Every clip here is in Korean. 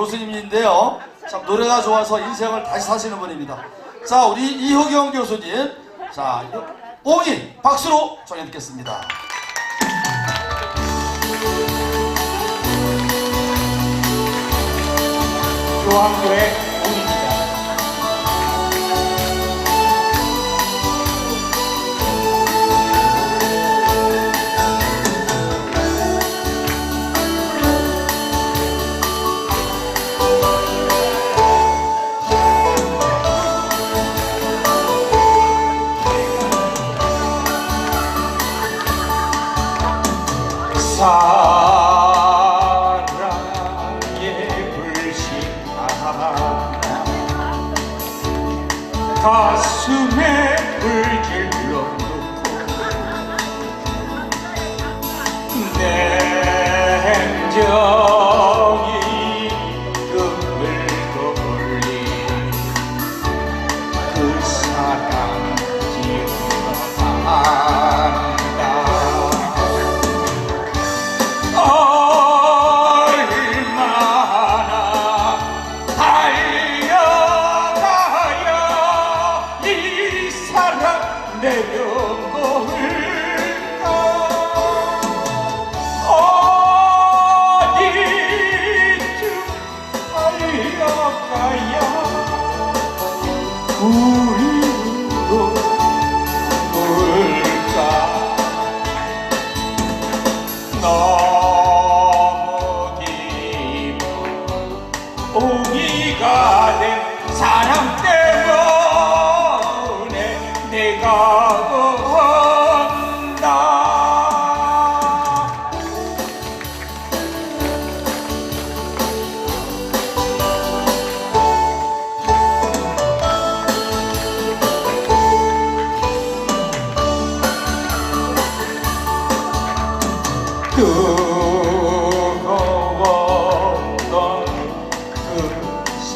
교수님인데요. 참 노래가 좋아서 인생을 다시 사시는 분입니다. 자, 우리 이효경 교수님. 자, 옹이 박수로 청해 듣겠습니다. 교황교회 가슴에 오기가 된 사랑 때문에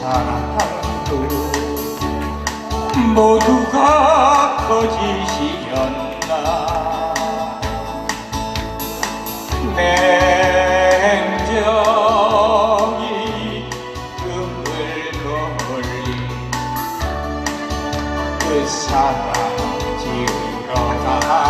사랑도 모두가 거짓이었나? 냉정히 금을 걸린 그 사랑 지우러 간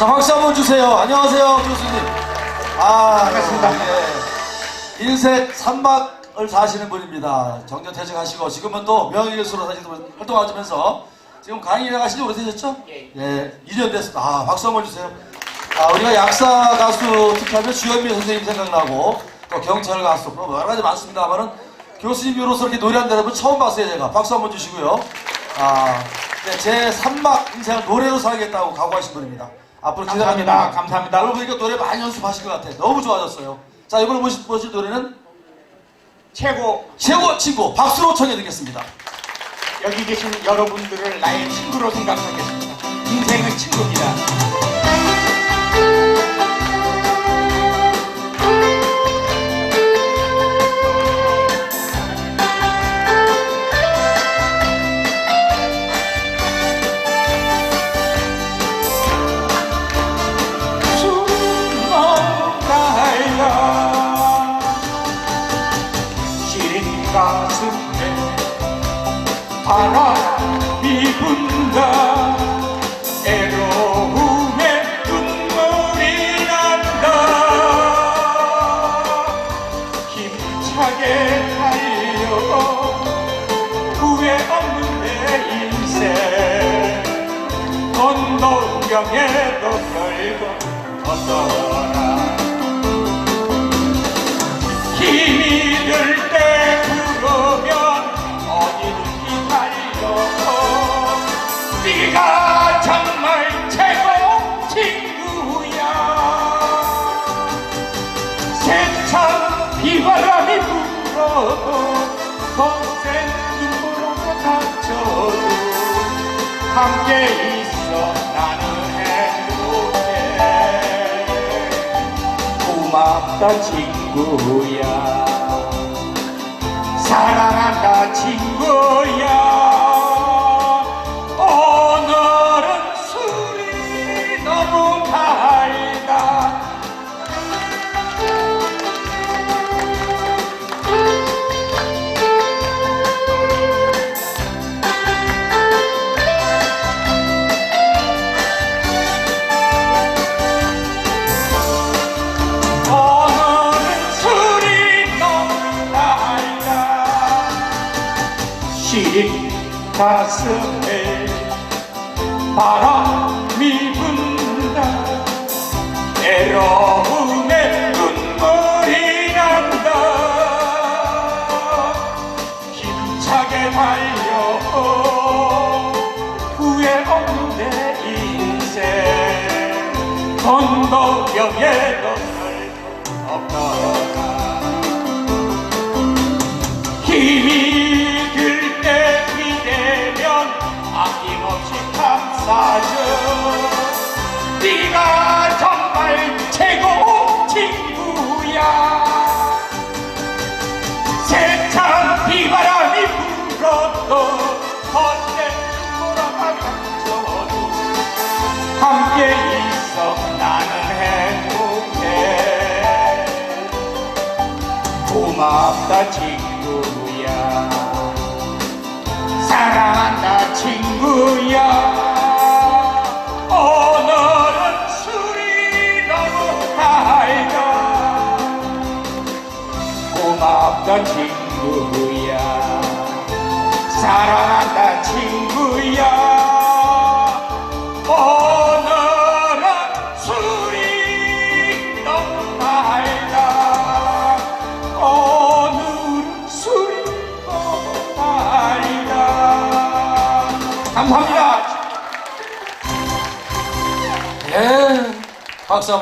자, 박수 한번 주세요. 안녕하세요, 교수님. 아, 반갑습니다. 예. 인생 산막을 사시는 분입니다. 정년 퇴직하시고 지금은 또 명예교수로 사실 활동하시면서 지금 강의 나가신 지 오래되셨죠? 예. 예, 2년 됐습니다. 아, 박수 한번 주세요. 아, 우리가 약사 가수 특하면 주현미 선생님 생각나고 또 경찰 가수 뭐 여러 가지 많습니다만은 교수님으로서 이렇게 노래한다는 분 처음 봤어요, 제가. 박수 한번 주시고요. 아, 네, 제 3막 인생을 노래로 살겠다고 각오하신 분입니다. 앞으로 감사합니다. 감사합니다. 오늘 보니까 노래 많이 연습하신 것 같아요. 너무 좋아졌어요. 자, 이번에 보실, 보실 노래는 최고 최고 친구 박수로 청해드리겠습니다. 여기 계신 여러분들을 나의 친구로 생각하겠습니다. 인생은 친구입니다. 바람이 분다. 애로움에 눈물이 난다. 힘차게 달려. 후회 없는 내 인생. 언덕 경에도 결국 건너 불어도 거센 눈보라가 닥쳐도 함께 있어 나는 행복해. 고맙다 친구야. 사랑한다 친구야 가슴에 바람이 분다. 애로움에 눈물이 난다. 힘차게 달려 후회 내 인생. 건너경에도 없더라 힘이 감싸줘 네가 정말 최고 친구야. 세찬 비바람이 불어도 헛된 돌아가 닥쳐도 함께 있어 나는 행복해. 고맙다 친구야. 사랑한다 친구야 고맙다 친구야. 사랑한다 친구야. 감사합니다. 예, 박수